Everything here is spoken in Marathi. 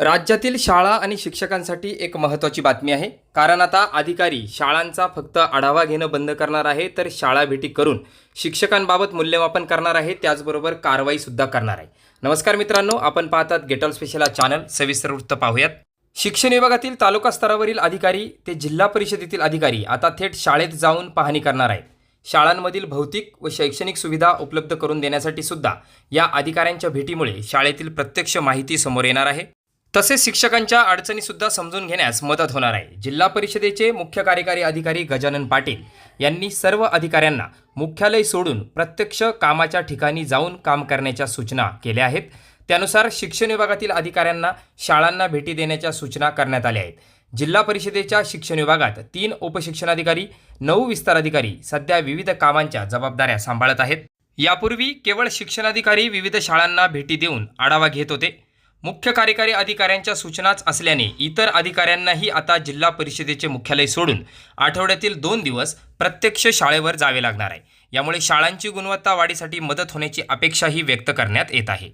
राज्यातील शाळा आणि शिक्षकांसाठी एक महत्त्वाची बातमी आहे. कारण आता अधिकारी शाळांचा फक्त आढावा घेणं बंद करणार आहे तर शाळा भेटी करून शिक्षकांबाबत मूल्यमापन करणार आहे त्याचबरोबर कारवाईसुद्धा करणार आहे. नमस्कार मित्रांनो आपण पाहतात गेटॉल स्पेशल हा चॅनल सविस्तर वृत्त पाहूयात. शिक्षण विभागातील तालुका स्तरावरील अधिकारी ते जिल्हा परिषदेतील अधिकारी आता थेट शाळेत जाऊन पाहणी करणार आहेत. शाळांमधील भौतिक व शैक्षणिक सुविधा उपलब्ध करून देण्यासाठी सुद्धा या अधिकाऱ्यांच्या भेटीमुळे शाळेतील प्रत्यक्ष माहिती समोर येणार आहे. तसेच शिक्षकांच्या अडचणी सुद्धा समजून घेण्यास मदत होणार आहे. जिल्हा परिषदेचे मुख्य कार्यकारी अधिकारी गजानन पाटील यांनी सर्व अधिकाऱ्यांना मुख्यालय सोडून प्रत्यक्ष कामाच्या ठिकाणी जाऊन काम करण्याच्या सूचना केल्या आहेत. त्यानुसार शिक्षण विभागातील अधिकाऱ्यांना शाळांना भेटी देण्याच्या सूचना करण्यात आल्या आहेत. जिल्हा परिषदेच्या शिक्षण विभागात तीन उपशिक्षणाधिकारी नऊ विस्तार अधिकारी सध्या विविध कामांच्या जबाबदाऱ्या सांभाळत आहेत. यापूर्वी केवळ शिक्षणाधिकारी विविध शाळांना भेटी देऊन आढावा घेत होते. मुख्य कार्यकारी अधिकाऱ्यांच्या सूचनाच असल्याने इतर अधिकाऱ्यांनाही आता जिल्हा परिषदेचे मुख्यालय सोडून आठवड्यातील दोन दिवस प्रत्यक्ष शाळेवर जावे लागणार आहे. यामुळे शाळांची गुणवत्ता वाढीसाठी मदत होण्याची अपेक्षाही व्यक्त करण्यात येत आहे.